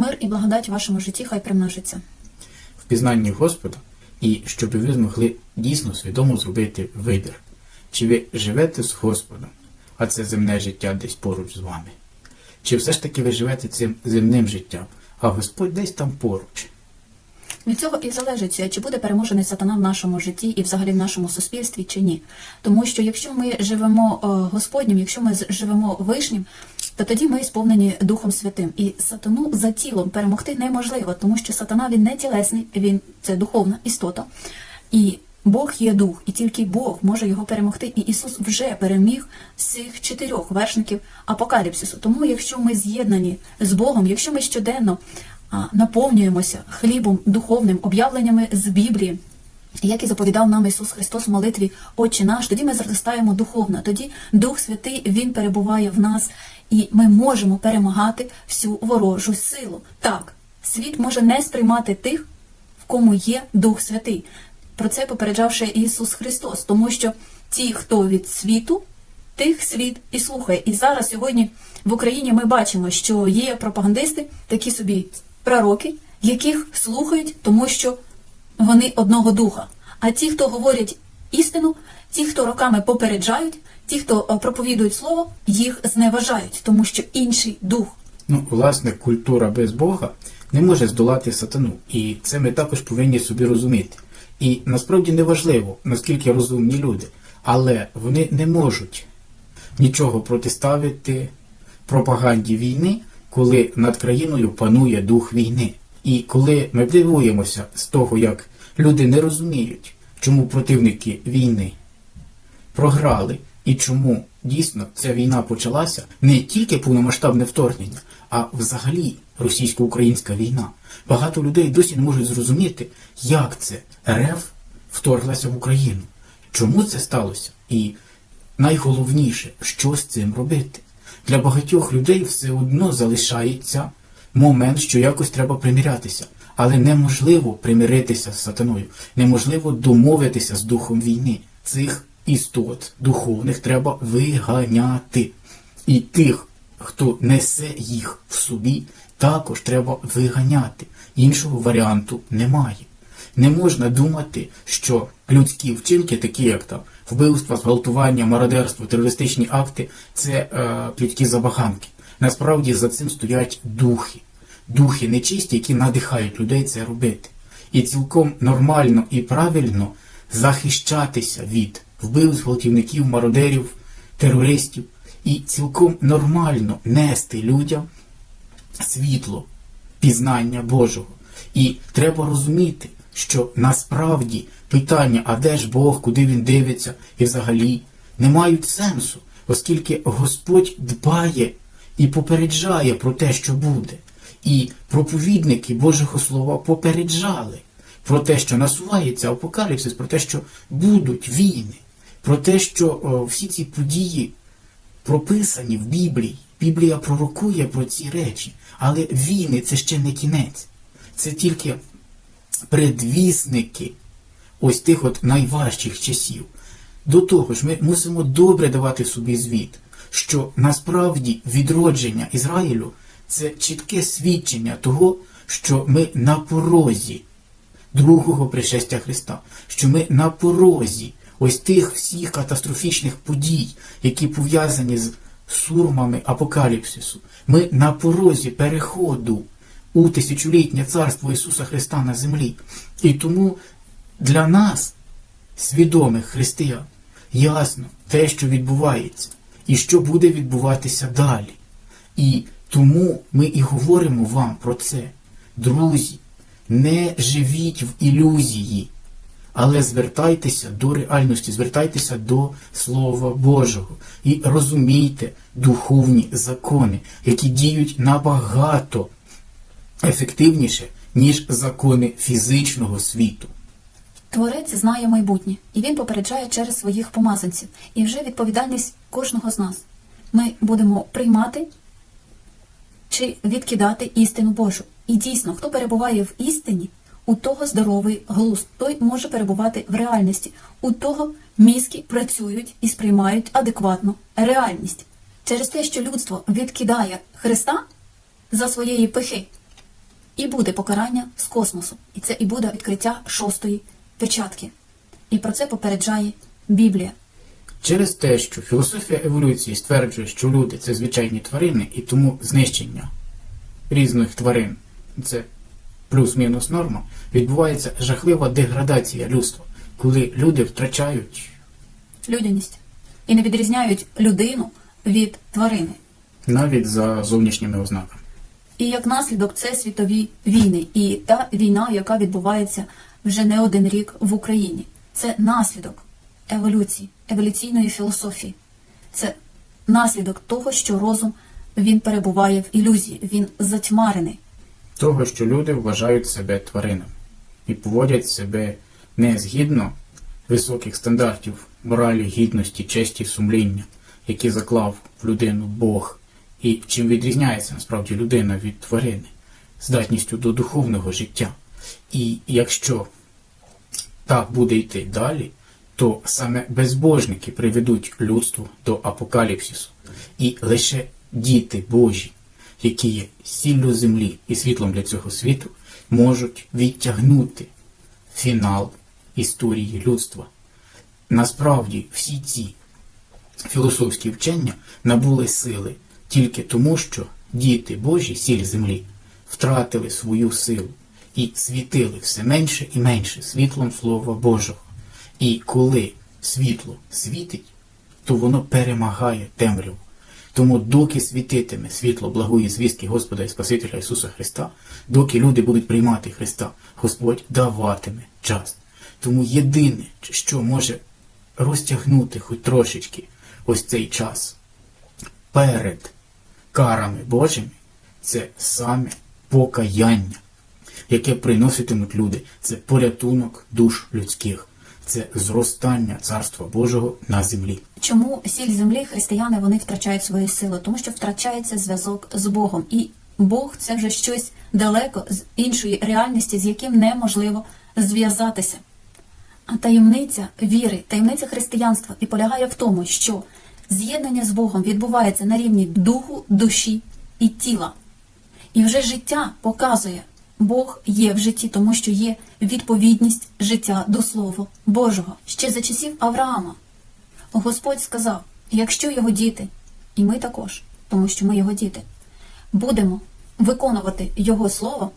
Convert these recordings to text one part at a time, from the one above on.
Мир і благодать в вашому житті хай примножиться. в пізнанні Господа, і щоб ви змогли дійсно свідомо зробити вибір. Чи ви живете з Господом, а це земне життя десь поруч з вами? Чи все ж таки ви живете цим земним життям, а Господь десь там поруч? Від цього і залежить, чи буде переможений сатана в нашому житті і взагалі в нашому суспільстві, чи ні. Тому що якщо ми живемо е, Господнім, якщо ми живемо вишнім, то тоді ми сповнені Духом Святим. І сатану за тілом перемогти неможливо, тому що сатана він не тілесний, він це духовна істота. І Бог є дух, і тільки Бог може його перемогти. І Ісус вже переміг цих чотирьох вершників апокаліпсису. Тому, якщо ми з'єднані з Богом, якщо ми щоденно наповнюємося хлібом духовним, об'явленнями з Біблії. Як і заповідав нам Ісус Христос в молитві Отче наш, тоді ми зростаємо духовно, тоді Дух Святий Він перебуває в нас, і ми можемо перемагати всю ворожу силу. Так, світ може не сприймати тих, в кому є Дух Святий. Про це попереджавши Ісус Христос, тому що ті, хто від світу, тих світ і слухає. І зараз сьогодні в Україні ми бачимо, що є пропагандисти, такі собі пророки, яких слухають, тому що вони одного духа. А ті, хто говорять істину, ті, хто роками попереджають, ті, хто е, проповідують слово, їх зневажають, тому що інший дух. Ну, власне, культура без Бога не може здолати сатану, і це ми також повинні собі розуміти. І насправді не важливо, наскільки розумні люди, але вони не можуть нічого протиставити пропаганді війни, коли над країною панує дух війни. І коли ми дивуємося з того, як люди не розуміють, чому противники війни програли і чому дійсно ця війна почалася не тільки повномасштабне вторгнення, а взагалі російсько-українська війна. Багато людей досі не можуть зрозуміти, як це РФ вторглася в Україну, чому це сталося, і найголовніше, що з цим робити. Для багатьох людей все одно залишається момент, що якось треба примирятися. Але неможливо примиритися з сатаною, неможливо домовитися з духом війни. Цих істот духовних треба виганяти. І тих, хто несе їх в собі, також треба виганяти. Іншого варіанту немає. Не можна думати, що людські вчинки, такі як там вбивства, зґвалтування, мародерство, терористичні акти, це е, людські забаганки. Насправді за цим стоять духи. Духи нечисті, які надихають людей це робити. І цілком нормально і правильно захищатися від вбивств, гвалтівників, мародерів, терористів. І цілком нормально нести людям світло, пізнання Божого. І треба розуміти, що насправді питання, а де ж Бог, куди він дивиться, і взагалі не мають сенсу, оскільки Господь дбає і попереджає про те, що буде. І проповідники Божого Слова попереджали про те, що насувається апокаліпсис, про те, що будуть війни, про те, що о, всі ці події прописані в Біблії. Біблія пророкує про ці речі, але війни це ще не кінець. Це тільки предвісники ось тих от найважчих часів. До того ж, ми мусимо добре давати собі звіт, що насправді відродження Ізраїлю це чітке свідчення того, що ми на порозі другого пришестя Христа, що ми на порозі ось тих всіх катастрофічних подій, які пов'язані з сурмами апокаліпсису. Ми на порозі переходу у тисячолітнє царство Ісуса Христа на землі. І тому для нас, свідомих християн, ясно те, що відбувається, і що буде відбуватися далі. І тому ми і говоримо вам про це. Друзі, не живіть в ілюзії, але звертайтеся до реальності, звертайтеся до Слова Божого і розумійте духовні закони, які діють набагато ефективніше, ніж закони фізичного світу. Творець знає майбутнє, і він попереджає через своїх помазанців. І вже відповідальність кожного з нас. Ми будемо приймати чи відкидати істину Божу. І дійсно, хто перебуває в істині, у того здоровий глузд, той може перебувати в реальності. У того мізки працюють і сприймають адекватно реальність. Через те, що людство відкидає Христа за своєї пихи, і буде покарання з космосу. І це і буде відкриття шостої печатки. І про це попереджає Біблія. Через те, що філософія еволюції стверджує, що люди це звичайні тварини, і тому знищення різних тварин це плюс-мінус норма, відбувається жахлива деградація людства, коли люди втрачають Людяність. І не відрізняють людину від тварини. навіть за зовнішніми ознаками. І як наслідок це світові війни, і та війна, яка відбувається вже не один рік в Україні. Це наслідок еволюції, еволюційної філософії. Це наслідок того, що розум він перебуває в ілюзії, він затьмарений. Того, що люди вважають себе тваринами і поводять себе не згідно високих стандартів моралі, гідності, честі, сумління, які заклав в людину Бог, і чим відрізняється насправді людина від тварини, здатністю до духовного життя. І якщо так буде йти далі, то саме безбожники приведуть людство до апокаліпсису. І лише діти Божі, які є сіллю землі і світлом для цього світу, можуть відтягнути фінал історії людства. Насправді всі ці філософські вчення набули сили тільки тому, що діти Божі, сіль землі, втратили свою силу і світили все менше і менше світлом Слова Божого. І коли світло світить, то воно перемагає темряву. Тому доки світитиме світло благої звістки Господа і Спасителя Ісуса Христа, доки люди будуть приймати Христа, Господь даватиме час. Тому єдине, що може розтягнути хоч трошечки ось цей час перед карами Божими, це саме покаяння, яке приноситимуть люди. Це порятунок душ людських, це зростання Царства Божого на землі. Чому сіль землі християни вони втрачають свою силу? Тому що втрачається зв'язок з Богом. І Бог це вже щось далеко з іншої реальності, з яким неможливо зв'язатися. А таємниця віри, таємниця християнства і полягає в тому, що з'єднання з Богом відбувається на рівні духу, душі і тіла. І вже життя показує, Бог є в житті, тому що є відповідність життя до Слова Божого. Ще за часів Авраама Господь сказав: якщо його діти, і ми також, тому що ми його діти, будемо виконувати Його слово,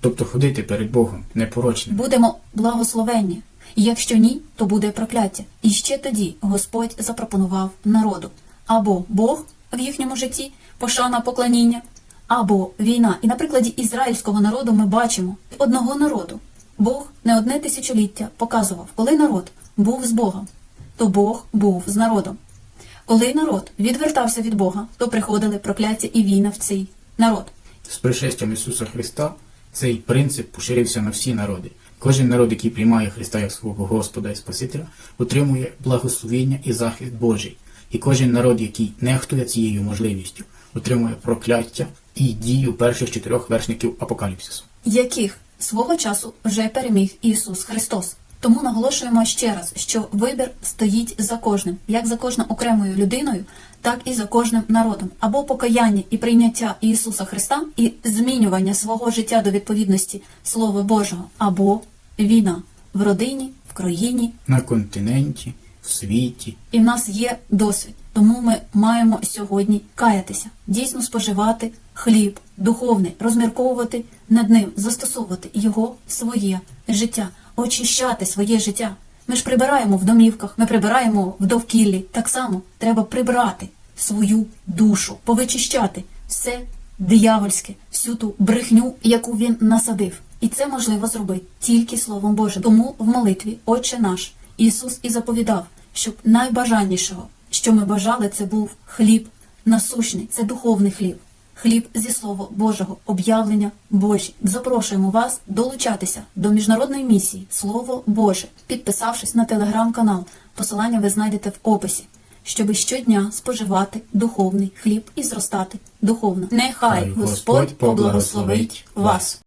Тобто ходити перед Богом непорочним. будемо благословенні. Якщо ні, то буде прокляття. І ще тоді Господь запропонував народу або Бог в їхньому житті, пошана поклоніння, або війна. І на прикладі ізраїльського народу ми бачимо одного народу. Бог не одне тисячоліття показував, коли народ був з Богом, то Бог був з народом. Коли народ відвертався від Бога, то приходили прокляття і війна в цей народ. З пришестям Ісуса Христа цей принцип поширився на всі народи. Кожен народ, який приймає Христа як свого Господа і Спасителя, отримує благословення і захист Божий. І кожен народ, який нехтує цією можливістю, отримує прокляття і дію перших чотирьох вершників апокаліпсису. яких свого часу вже переміг Ісус Христос. Тому наголошуємо ще раз, що вибір стоїть за кожним, як за кожною окремою людиною, так і за кожним народом. Або покаяння і прийняття Ісуса Христа і змінювання свого життя до відповідності Слова Божого, або війна в родині, в країні, На континенті, в світі. і в нас є досвід. Тому ми маємо сьогодні каятися, дійсно споживати хліб духовний, розмірковувати над ним, застосовувати його в своє життя, очищати своє життя. Ми ж прибираємо в домівках, ми прибираємо в довкіллі. Так само треба прибрати свою душу, повичищати все диявольське, всю ту брехню, яку він насадив. І це можливо зробити тільки Словом Божим. Тому в молитві Отче наш Ісус і заповідав, щоб найбажаннішого, що ми бажали, це був хліб насущний, це духовний хліб. Хліб зі Слова Божого, об'явлення Божі. Запрошуємо вас долучатися до міжнародної місії Слово Боже, підписавшись на телеграм-канал. Посилання ви знайдете в описі, щоби щодня споживати духовний хліб і зростати духовно. Нехай Господь поблагословить вас.